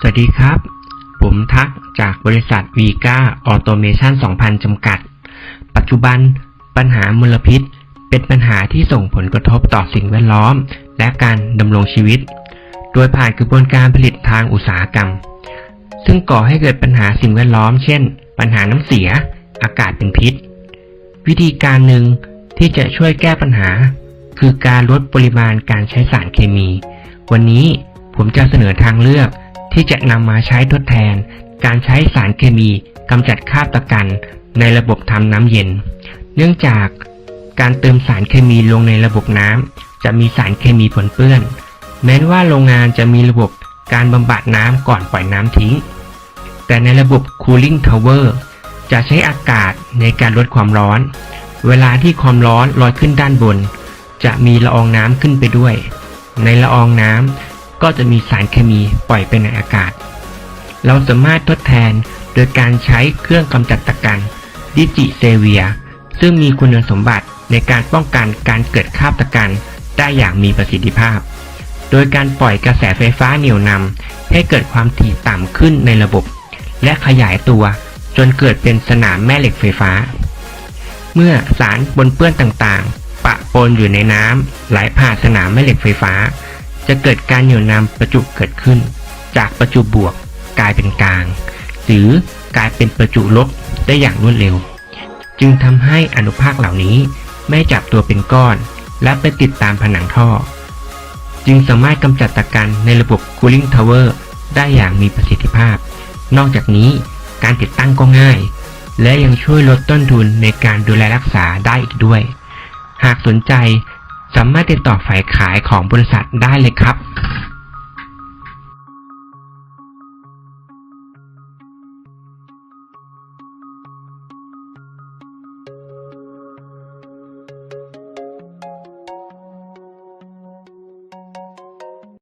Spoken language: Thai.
สวัสดีครับ ผมทักจากบริษัทวีกาออโตเมชัน2000 จำกัด ปัจจุบันปัญหามลพิษ เป็นปัญหาที่ส่งผลกระทบต่อสิ่งแวดล้อม และการดำรงชีวิต โดยผ่านกระบวนการผลิตทางอุตสาหกรรม ซึ่งก่อให้เกิดปัญหาสิ่งแวดล้อม เช่น ปัญหาน้ำเสีย อากาศเป็นพิษ วิธีการหนึ่งที่จะช่วยแก้ปัญหา คือการลดปริมาณการใช้สารเคมี วันนี้ผมจะเสนอทางเลือก ที่จะนำมาใช้ทดแทน การใช้สารเคมีกำจัดคราบตะกันในระบบทำน้ำเย็น เนื่องจากการเติมสารเคมีลงในระบบน้ำจะมีสารเคมีปนเปื้อน แม้ว่าโรงงานจะมีระบบการบำบัดน้ำก่อนปล่อยน้ำทิ้ง แต่ในระบบ cooling tower จะใช้อากาศในการลดความร้อน เวลาที่ความร้อนลอยขึ้นด้านบน จะมีละอองน้ำขึ้นไปด้วย ในละอองน้ำ ก็จะมีสารเคมีปล่อยไปในอากาศ เราสามารถทดแทนโดยการใช้เครื่องกำจัดตะกันดิจิเซเวีย ซึ่งมีคุณสมบัติในการป้องกันการเกิดคราบตะกันได้อย่างมีประสิทธิภาพ โดยการปล่อยกระแสไฟฟ้าเหนี่ยวนำให้เกิดความถี่ต่ำขึ้นในระบบ และขยายตัวจนเกิดเป็นสนามแม่เหล็กไฟฟ้า เมื่อสารปนเปื้อนต่างๆ ปะปนอยู่ในน้ำไหลผ่านสนามแม่เหล็กไฟฟ้า จะเกิดการเหนี่ยวนำประจุเกิดขึ้น จากประจุบวกกลายเป็นกลาง หรือกลายเป็นประจุลบได้อย่างรวดเร็ว จึงทำให้อนุภาคเหล่านี้ไม่จับตัวเป็นก้อน และไปติดตามผนังท่อ จึงสามารถกำจัดตะกันในระบบ cooling tower ได้อย่างมีประสิทธิภาพ นอกจากนี้การติดตั้งก็ง่าย และยังช่วยลดต้นทุนในการดูแลรักษาได้อีกด้วย หากสนใจ สามารถติดต่อฝ่ายขายของบริษัทได้เลยครับ